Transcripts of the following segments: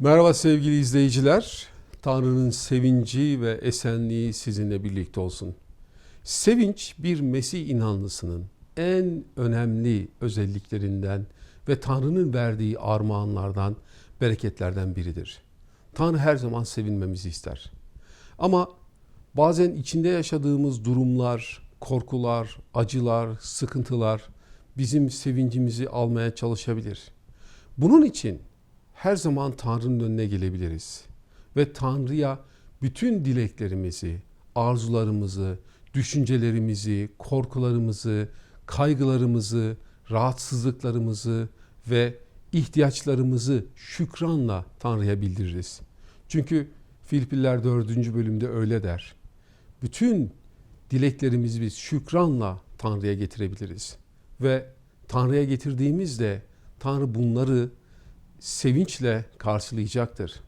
Merhaba sevgili izleyiciler. Tanrı'nın sevinci ve esenliği sizinle birlikte olsun. Sevinç bir Mesih inanlısının en önemli özelliklerinden ve Tanrı'nın verdiği armağanlardan, bereketlerden biridir. Tanrı her zaman sevinmemizi ister. Ama bazen içinde yaşadığımız durumlar, korkular, acılar, sıkıntılar bizim sevincimizi almaya çalışabilir. Bunun için her zaman Tanrı'nın önüne gelebiliriz ve Tanrı'ya bütün dileklerimizi, arzularımızı, düşüncelerimizi, korkularımızı, kaygılarımızı, rahatsızlıklarımızı ve ihtiyaçlarımızı şükranla Tanrı'ya bildiririz. Çünkü Filipliler 4. bölümde öyle der. Bütün dileklerimizi biz şükranla Tanrı'ya getirebiliriz. Ve Tanrı'ya getirdiğimizde Tanrı bunları sevinçle karşılayacaktır.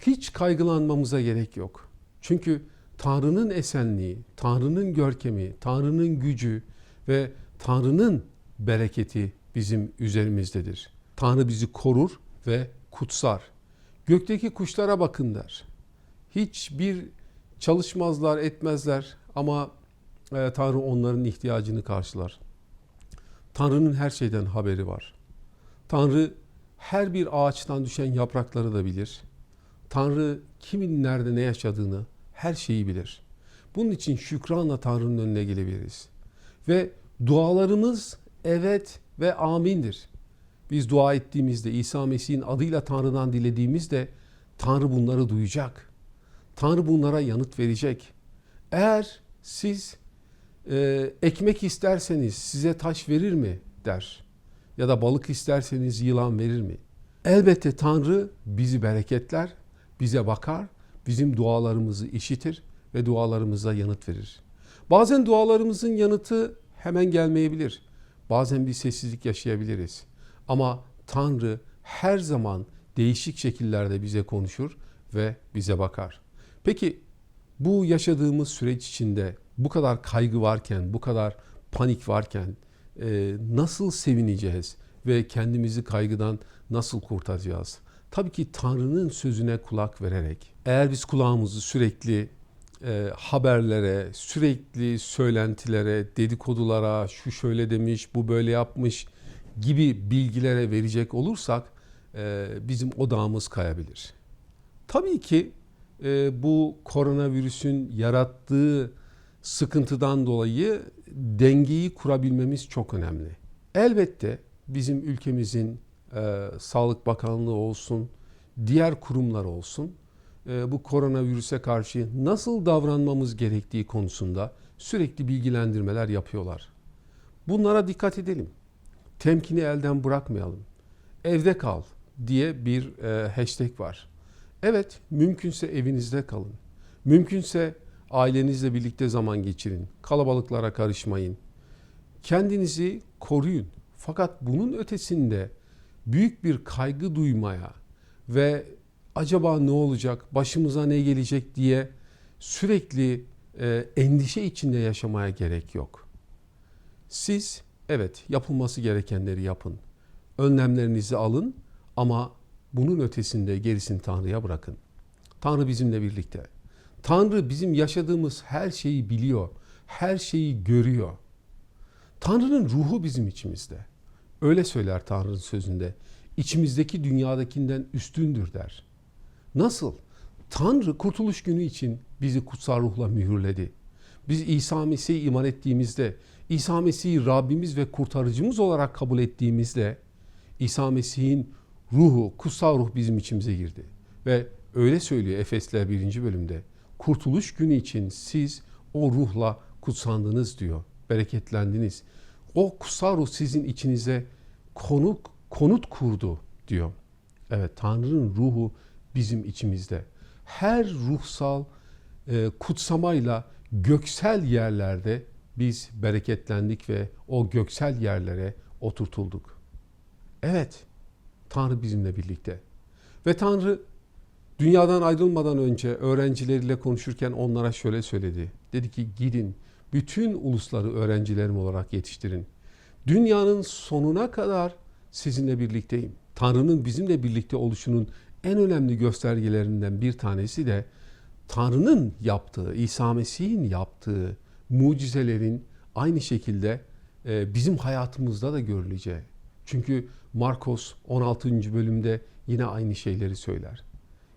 Hiç kaygılanmamıza gerek yok. Çünkü Tanrı'nın esenliği, Tanrı'nın görkemi, Tanrı'nın gücü ve Tanrı'nın bereketi bizim üzerimizdedir. Tanrı bizi korur ve kutsar. Gökteki kuşlara bakın der. Hiçbir çalışmazlar, etmezler ama e, Tanrı onların ihtiyacını karşılar. Tanrı'nın her şeyden haberi var. Tanrı her bir ağaçtan düşen yaprakları da bilir. Tanrı kimin nerede ne yaşadığını her şeyi bilir. Bunun için şükranla Tanrı'nın önüne gelebiliriz. Ve dualarımız evet ve amindir. Biz dua ettiğimizde İsa Mesih'in adıyla Tanrı'dan dilediğimizde Tanrı bunları duyacak. Tanrı bunlara yanıt verecek. Eğer siz e, ekmek isterseniz size taş verir mi der. Ya da balık isterseniz yılan verir mi? Elbette Tanrı bizi bereketler, bize bakar, bizim dualarımızı işitir ve dualarımıza yanıt verir. Bazen dualarımızın yanıtı hemen gelmeyebilir. Bazen bir sessizlik yaşayabiliriz. Ama Tanrı her zaman değişik şekillerde bize konuşur ve bize bakar. Peki bu yaşadığımız süreç içinde bu kadar kaygı varken, bu kadar panik varken nasıl sevineceğiz ve kendimizi kaygıdan nasıl kurtaracağız? Tabii ki Tanrı'nın sözüne kulak vererek. Eğer biz kulağımızı sürekli e, haberlere, sürekli söylentilere, dedikodulara, şu şöyle demiş, bu böyle yapmış gibi bilgilere verecek olursak e, bizim odağımız kayabilir. Tabii ki e, bu koronavirüsün yarattığı sıkıntıdan dolayı dengeyi kurabilmemiz çok önemli. Elbette bizim ülkemizin e, Sağlık Bakanlığı olsun, diğer kurumlar olsun e, bu koronavirüse karşı nasıl davranmamız gerektiği konusunda sürekli bilgilendirmeler yapıyorlar. Bunlara dikkat edelim. Temkini elden bırakmayalım. Evde kal diye bir e, hashtag var. Evet, mümkünse evinizde kalın. Mümkünse ailenizle birlikte zaman geçirin. Kalabalıklara karışmayın. Kendinizi koruyun. Fakat bunun ötesinde büyük bir kaygı duymaya ve acaba ne olacak, başımıza ne gelecek diye sürekli e, endişe içinde yaşamaya gerek yok. Siz evet yapılması gerekenleri yapın. Önlemlerinizi alın ama bunun ötesinde gerisini Tanrı'ya bırakın. Tanrı bizimle birlikte. Tanrı bizim yaşadığımız her şeyi biliyor, her şeyi görüyor. Tanrı'nın ruhu bizim içimizde. Öyle söyler Tanrı'nın sözünde. İçimizdeki dünyadakinden üstündür der. Nasıl? Tanrı kurtuluş günü için bizi kutsal ruhla mühürledi. Biz İsa Mesih'e iman ettiğimizde, İsa Mesih'i Rabbimiz ve kurtarıcımız olarak kabul ettiğimizde İsa Mesih'in ruhu, kutsal ruh bizim içimize girdi. Ve öyle söylüyor Efesler 1. bölümde. Kurtuluş günü için siz o ruhla kutsandınız diyor. Bereketlendiniz. O kutsal ruh sizin içinize konut, konut kurdu diyor. Evet Tanrı'nın ruhu bizim içimizde. Her ruhsal e, kutsamayla göksel yerlerde biz bereketlendik ve o göksel yerlere oturtulduk. Evet, Tanrı bizimle birlikte. Ve Tanrı dünyadan ayrılmadan önce öğrencileriyle konuşurken onlara şöyle söyledi. Dedi ki gidin bütün ulusları öğrencilerim olarak yetiştirin. Dünyanın sonuna kadar sizinle birlikteyim. Tanrı'nın bizimle birlikte oluşunun en önemli göstergelerinden bir tanesi de Tanrı'nın yaptığı, İsa Mesih'in yaptığı mucizelerin aynı şekilde e, bizim hayatımızda da görüleceği. Çünkü Markos 16. bölümde yine aynı şeyleri söyler.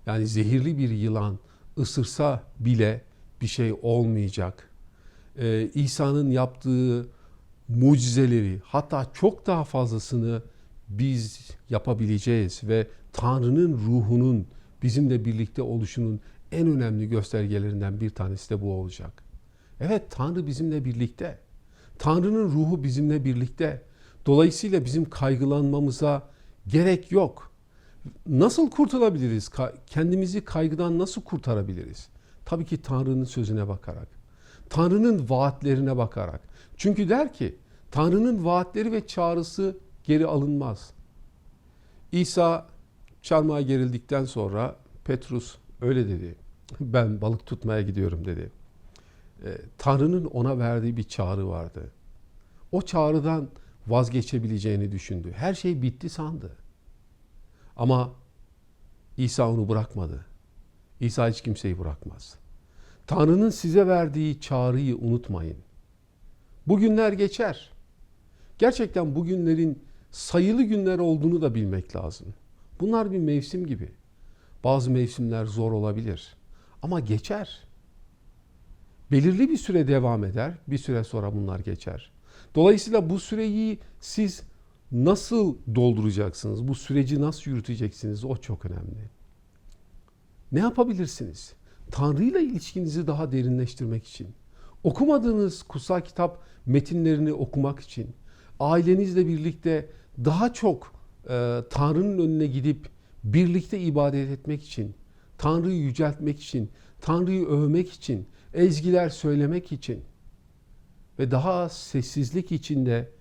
Yani zehirli bir yılan ısırsa bile bir şey olmayacak. Ee, İsa'nın yaptığı mucizeleri hatta çok daha fazlasını biz yapabileceğiz ve Tanrı'nın ruhunun bizimle birlikte oluşunun en önemli göstergelerinden bir tanesi de bu olacak. Evet Tanrı bizimle birlikte. Tanrı'nın ruhu bizimle birlikte. Dolayısıyla bizim kaygılanmamıza gerek yok. Nasıl kurtulabiliriz? Kendimizi kaygıdan nasıl kurtarabiliriz? Tabii ki Tanrı'nın sözüne bakarak. Tanrı'nın vaatlerine bakarak. Çünkü der ki Tanrı'nın vaatleri ve çağrısı geri alınmaz. İsa çarmıha gerildikten sonra Petrus öyle dedi. Ben balık tutmaya gidiyorum dedi. E, Tanrı'nın ona verdiği bir çağrı vardı. O çağrıdan vazgeçebileceğini düşündü. Her şey bitti sandı. Ama İsa onu bırakmadı. İsa hiç kimseyi bırakmaz. Tanrı'nın size verdiği çağrıyı unutmayın. Bugünler geçer. Gerçekten bugünlerin sayılı günler olduğunu da bilmek lazım. Bunlar bir mevsim gibi. Bazı mevsimler zor olabilir ama geçer. Belirli bir süre devam eder, bir süre sonra bunlar geçer. Dolayısıyla bu süreyi siz nasıl dolduracaksınız? Bu süreci nasıl yürüteceksiniz? O çok önemli. Ne yapabilirsiniz? Tanrı ile ilişkinizi daha derinleştirmek için, okumadığınız kutsal kitap metinlerini okumak için, ailenizle birlikte daha çok e, Tanrı'nın önüne gidip birlikte ibadet etmek için, Tanrı'yı yüceltmek için, Tanrı'yı övmek için, ezgiler söylemek için ve daha sessizlik içinde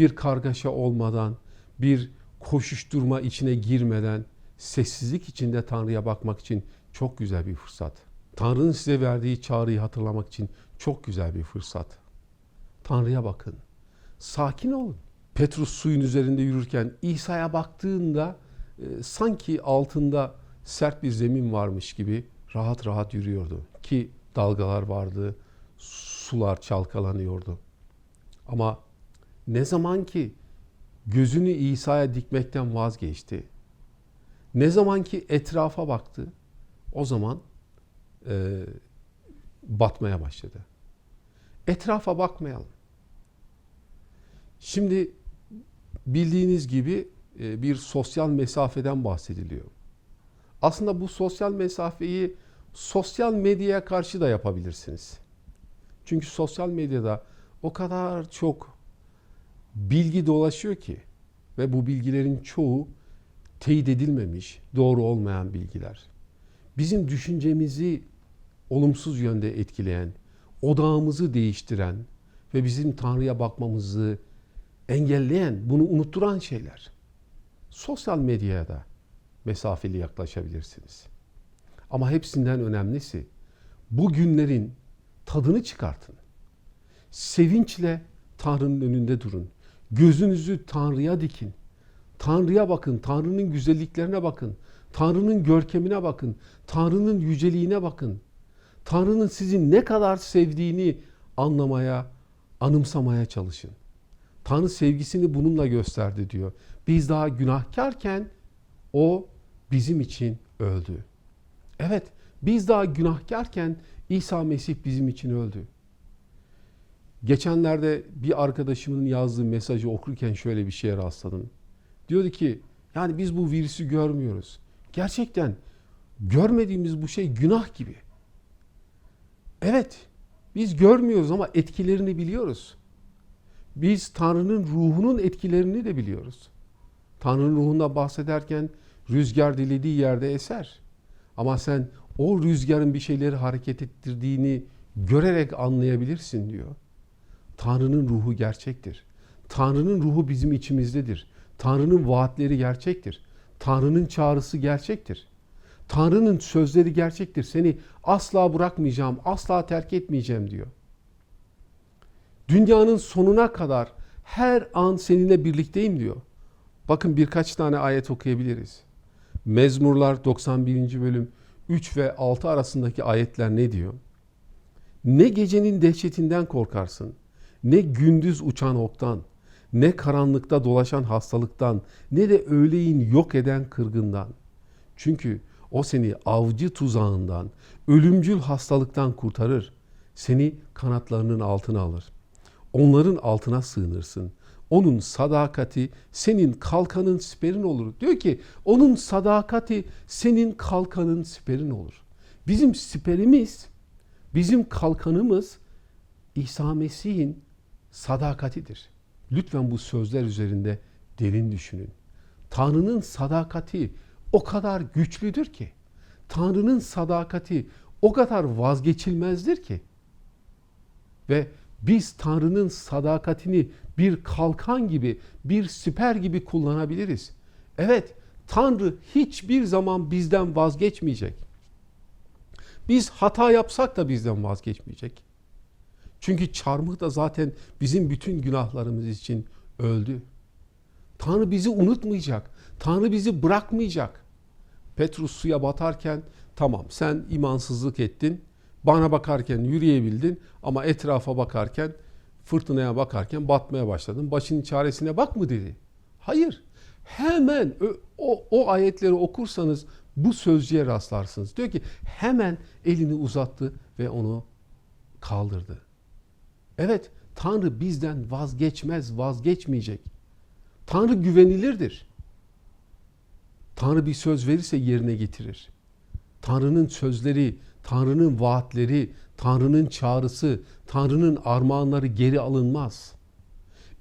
bir kargaşa olmadan, bir koşuşturma içine girmeden sessizlik içinde Tanrı'ya bakmak için çok güzel bir fırsat. Tanrı'nın size verdiği çağrıyı hatırlamak için çok güzel bir fırsat. Tanrı'ya bakın. Sakin olun. Petrus suyun üzerinde yürürken İsa'ya baktığında e, sanki altında sert bir zemin varmış gibi rahat rahat yürüyordu. Ki dalgalar vardı, sular çalkalanıyordu. Ama ne zaman ki gözünü İsa'ya dikmekten vazgeçti, ne zaman ki etrafa baktı, o zaman e, batmaya başladı. Etrafa bakmayalım. Şimdi bildiğiniz gibi e, bir sosyal mesafeden bahsediliyor. Aslında bu sosyal mesafeyi sosyal medyaya karşı da yapabilirsiniz. Çünkü sosyal medyada o kadar çok bilgi dolaşıyor ki ve bu bilgilerin çoğu teyit edilmemiş, doğru olmayan bilgiler. Bizim düşüncemizi olumsuz yönde etkileyen, odağımızı değiştiren ve bizim Tanrı'ya bakmamızı engelleyen, bunu unutturan şeyler. Sosyal medyaya da mesafeli yaklaşabilirsiniz. Ama hepsinden önemlisi bu günlerin tadını çıkartın. Sevinçle Tanrı'nın önünde durun. Gözünüzü Tanrı'ya dikin. Tanrı'ya bakın, Tanrı'nın güzelliklerine bakın. Tanrı'nın görkemine bakın. Tanrı'nın yüceliğine bakın. Tanrı'nın sizi ne kadar sevdiğini anlamaya, anımsamaya çalışın. Tanrı sevgisini bununla gösterdi diyor. Biz daha günahkarken o bizim için öldü. Evet, biz daha günahkarken İsa Mesih bizim için öldü. Geçenlerde bir arkadaşımın yazdığı mesajı okurken şöyle bir şeye rastladım. Diyordu ki, yani biz bu virüsü görmüyoruz. Gerçekten görmediğimiz bu şey günah gibi. Evet, biz görmüyoruz ama etkilerini biliyoruz. Biz Tanrı'nın ruhunun etkilerini de biliyoruz. Tanrı'nın ruhunda bahsederken rüzgar dilediği yerde eser. Ama sen o rüzgarın bir şeyleri hareket ettirdiğini görerek anlayabilirsin diyor. Tanrı'nın ruhu gerçektir. Tanrı'nın ruhu bizim içimizdedir. Tanrı'nın vaatleri gerçektir. Tanrı'nın çağrısı gerçektir. Tanrı'nın sözleri gerçektir. Seni asla bırakmayacağım, asla terk etmeyeceğim diyor. Dünyanın sonuna kadar her an seninle birlikteyim diyor. Bakın birkaç tane ayet okuyabiliriz. Mezmurlar 91. bölüm 3 ve 6 arasındaki ayetler ne diyor? Ne gecenin dehşetinden korkarsın, ne gündüz uçan oktan, ne karanlıkta dolaşan hastalıktan, ne de öğleyin yok eden kırgından. Çünkü o seni avcı tuzağından, ölümcül hastalıktan kurtarır. Seni kanatlarının altına alır. Onların altına sığınırsın. Onun sadakati senin kalkanın siperin olur. Diyor ki onun sadakati senin kalkanın siperin olur. Bizim siperimiz, bizim kalkanımız İsa Mesih'in sadakatidir. Lütfen bu sözler üzerinde derin düşünün. Tanrı'nın sadakati o kadar güçlüdür ki. Tanrı'nın sadakati o kadar vazgeçilmezdir ki. Ve biz Tanrı'nın sadakatini bir kalkan gibi, bir siper gibi kullanabiliriz. Evet, Tanrı hiçbir zaman bizden vazgeçmeyecek. Biz hata yapsak da bizden vazgeçmeyecek. Çünkü çarmıh da zaten bizim bütün günahlarımız için öldü. Tanrı bizi unutmayacak. Tanrı bizi bırakmayacak. Petrus suya batarken tamam sen imansızlık ettin. Bana bakarken yürüyebildin ama etrafa bakarken fırtınaya bakarken batmaya başladın. Başının çaresine bak mı dedi. Hayır. Hemen o, o ayetleri okursanız bu sözcüğe rastlarsınız. Diyor ki hemen elini uzattı ve onu kaldırdı. Evet Tanrı bizden vazgeçmez, vazgeçmeyecek. Tanrı güvenilirdir. Tanrı bir söz verirse yerine getirir. Tanrı'nın sözleri, Tanrı'nın vaatleri, Tanrı'nın çağrısı, Tanrı'nın armağanları geri alınmaz.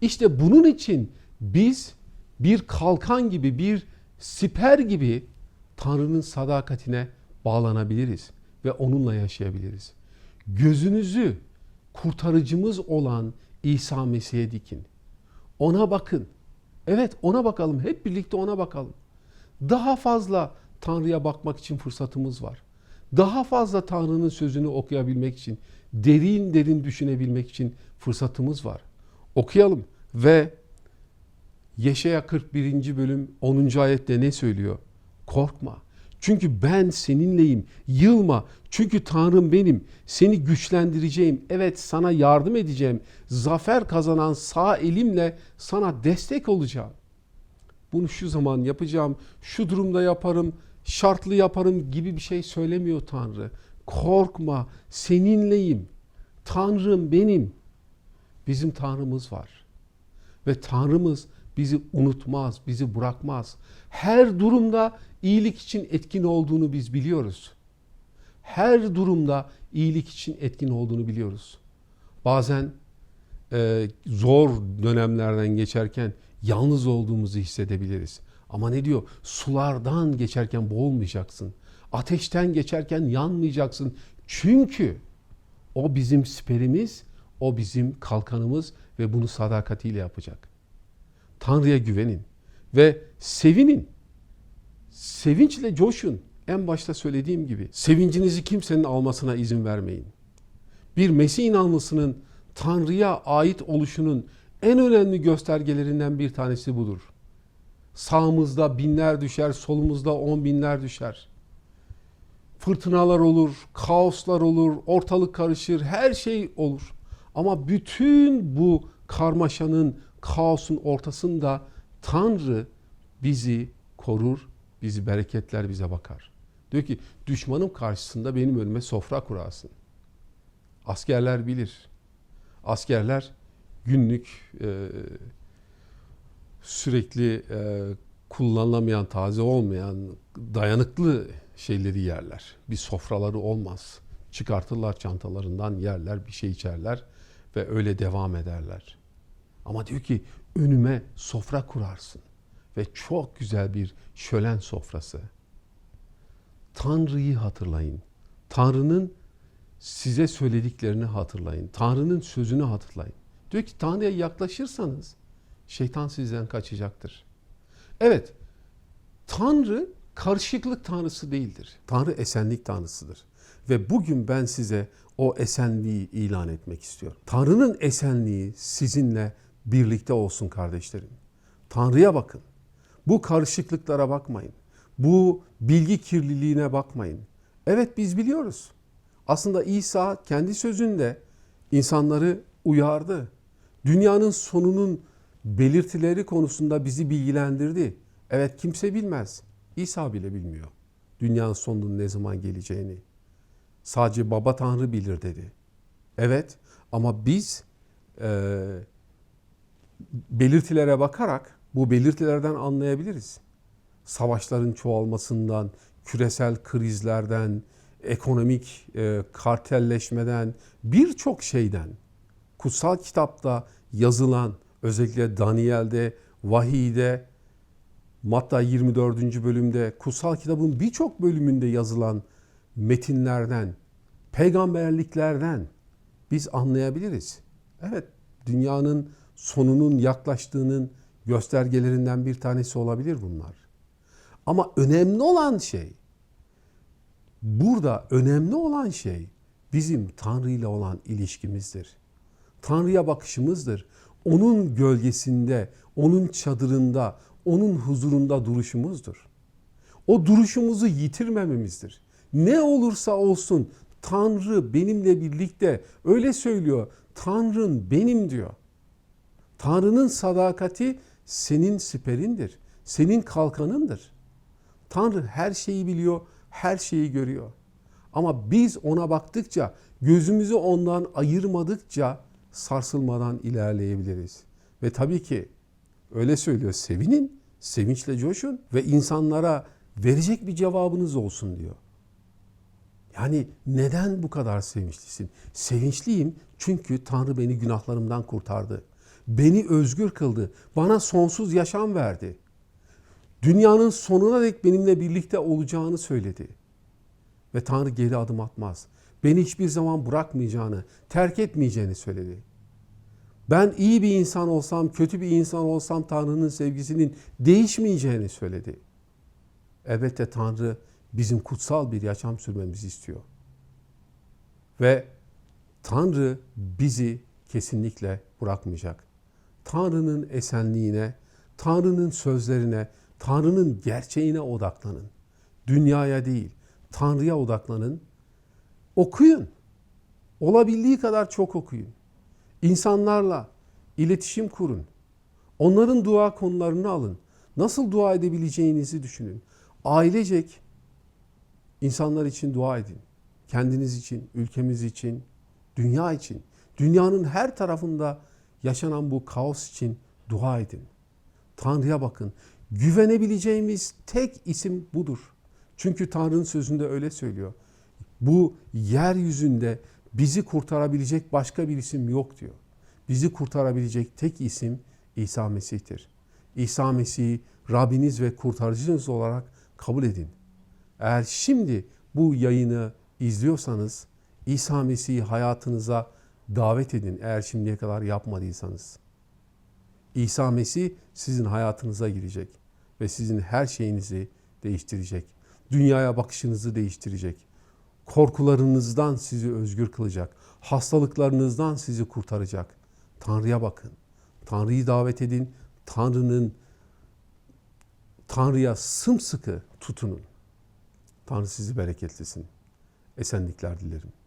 İşte bunun için biz bir kalkan gibi, bir siper gibi Tanrı'nın sadakatine bağlanabiliriz ve onunla yaşayabiliriz. Gözünüzü kurtarıcımız olan İsa Mesih'e dikin. Ona bakın. Evet ona bakalım. Hep birlikte ona bakalım. Daha fazla Tanrı'ya bakmak için fırsatımız var. Daha fazla Tanrı'nın sözünü okuyabilmek için, derin derin düşünebilmek için fırsatımız var. Okuyalım ve Yeşaya 41. bölüm 10. ayette ne söylüyor? Korkma. Çünkü ben seninleyim. Yılma. Çünkü Tanrım benim. Seni güçlendireceğim. Evet sana yardım edeceğim. Zafer kazanan sağ elimle sana destek olacağım. Bunu şu zaman yapacağım. Şu durumda yaparım. Şartlı yaparım gibi bir şey söylemiyor Tanrı. Korkma. Seninleyim. Tanrım benim. Bizim Tanrımız var. Ve Tanrımız bizi unutmaz, bizi bırakmaz. Her durumda iyilik için etkin olduğunu biz biliyoruz. Her durumda iyilik için etkin olduğunu biliyoruz. Bazen e, zor dönemlerden geçerken yalnız olduğumuzu hissedebiliriz. Ama ne diyor? Sulardan geçerken boğulmayacaksın. Ateşten geçerken yanmayacaksın. Çünkü o bizim siperimiz, o bizim kalkanımız ve bunu sadakatiyle yapacak. Tanrı'ya güvenin ve sevinin. Sevinçle coşun. En başta söylediğim gibi sevincinizi kimsenin almasına izin vermeyin. Bir Mesih inanlısının Tanrı'ya ait oluşunun en önemli göstergelerinden bir tanesi budur. Sağımızda binler düşer, solumuzda on binler düşer. Fırtınalar olur, kaoslar olur, ortalık karışır, her şey olur. Ama bütün bu karmaşanın, kaosun ortasında Tanrı bizi korur, bizi bereketler, bize bakar. Diyor ki düşmanım karşısında benim önüme sofra kurarsın. Askerler bilir. Askerler günlük e, sürekli e, kullanılamayan, taze olmayan, dayanıklı şeyleri yerler. Bir sofraları olmaz. Çıkartırlar çantalarından yerler, bir şey içerler ve öyle devam ederler. Ama diyor ki önüme sofra kurarsın ve çok güzel bir şölen sofrası. Tanrı'yı hatırlayın. Tanrı'nın size söylediklerini hatırlayın. Tanrı'nın sözünü hatırlayın. Diyor ki Tanrı'ya yaklaşırsanız şeytan sizden kaçacaktır. Evet, Tanrı karışıklık tanrısı değildir. Tanrı esenlik tanrısıdır. Ve bugün ben size o esenliği ilan etmek istiyorum. Tanrı'nın esenliği sizinle birlikte olsun kardeşlerim. Tanrı'ya bakın. Bu karışıklıklara bakmayın. Bu bilgi kirliliğine bakmayın. Evet biz biliyoruz. Aslında İsa kendi sözünde insanları uyardı. Dünyanın sonunun belirtileri konusunda bizi bilgilendirdi. Evet kimse bilmez. İsa bile bilmiyor. Dünyanın sonunun ne zaman geleceğini. Sadece Baba Tanrı bilir dedi. Evet ama biz e, belirtilere bakarak bu belirtilerden anlayabiliriz. Savaşların çoğalmasından, küresel krizlerden, ekonomik e, kartelleşmeden, birçok şeyden kutsal kitapta yazılan özellikle Daniel'de, Vahiy'de, Matta 24. bölümde kutsal kitabın birçok bölümünde yazılan metinlerden, peygamberliklerden biz anlayabiliriz. Evet, dünyanın sonunun yaklaştığının göstergelerinden bir tanesi olabilir bunlar. Ama önemli olan şey, burada önemli olan şey bizim Tanrı ile olan ilişkimizdir. Tanrı'ya bakışımızdır. Onun gölgesinde, onun çadırında, onun huzurunda duruşumuzdur. O duruşumuzu yitirmememizdir. Ne olursa olsun Tanrı benimle birlikte öyle söylüyor. Tanrın benim diyor. Tanrı'nın sadakati senin siperindir. Senin kalkanındır. Tanrı her şeyi biliyor, her şeyi görüyor. Ama biz ona baktıkça, gözümüzü ondan ayırmadıkça sarsılmadan ilerleyebiliriz. Ve tabii ki öyle söylüyor, sevinin, sevinçle coşun ve insanlara verecek bir cevabınız olsun diyor. Yani neden bu kadar sevinçlisin? Sevinçliyim çünkü Tanrı beni günahlarımdan kurtardı. Beni özgür kıldı. Bana sonsuz yaşam verdi. Dünyanın sonuna dek benimle birlikte olacağını söyledi. Ve Tanrı geri adım atmaz. Beni hiçbir zaman bırakmayacağını, terk etmeyeceğini söyledi. Ben iyi bir insan olsam, kötü bir insan olsam Tanrı'nın sevgisinin değişmeyeceğini söyledi. Elbette Tanrı bizim kutsal bir yaşam sürmemizi istiyor. Ve Tanrı bizi kesinlikle bırakmayacak. Tanrı'nın esenliğine, Tanrı'nın sözlerine, Tanrı'nın gerçeğine odaklanın. Dünyaya değil, Tanrı'ya odaklanın. Okuyun. Olabildiği kadar çok okuyun. İnsanlarla iletişim kurun. Onların dua konularını alın. Nasıl dua edebileceğinizi düşünün. Ailecek insanlar için dua edin. Kendiniz için, ülkemiz için, dünya için. Dünyanın her tarafında yaşanan bu kaos için dua edin. Tanrı'ya bakın. Güvenebileceğimiz tek isim budur. Çünkü Tanrı'nın sözünde öyle söylüyor. Bu yeryüzünde bizi kurtarabilecek başka bir isim yok diyor. Bizi kurtarabilecek tek isim İsa Mesih'tir. İsa Mesih'i Rabbiniz ve kurtarıcınız olarak kabul edin. Eğer şimdi bu yayını izliyorsanız İsa Mesih'i hayatınıza davet edin eğer şimdiye kadar yapmadıysanız. İsa Mesih sizin hayatınıza girecek ve sizin her şeyinizi değiştirecek. Dünyaya bakışınızı değiştirecek. Korkularınızdan sizi özgür kılacak. Hastalıklarınızdan sizi kurtaracak. Tanrı'ya bakın. Tanrı'yı davet edin. Tanrı'nın Tanrı'ya sımsıkı tutunun. Tanrı sizi bereketlesin. Esenlikler dilerim.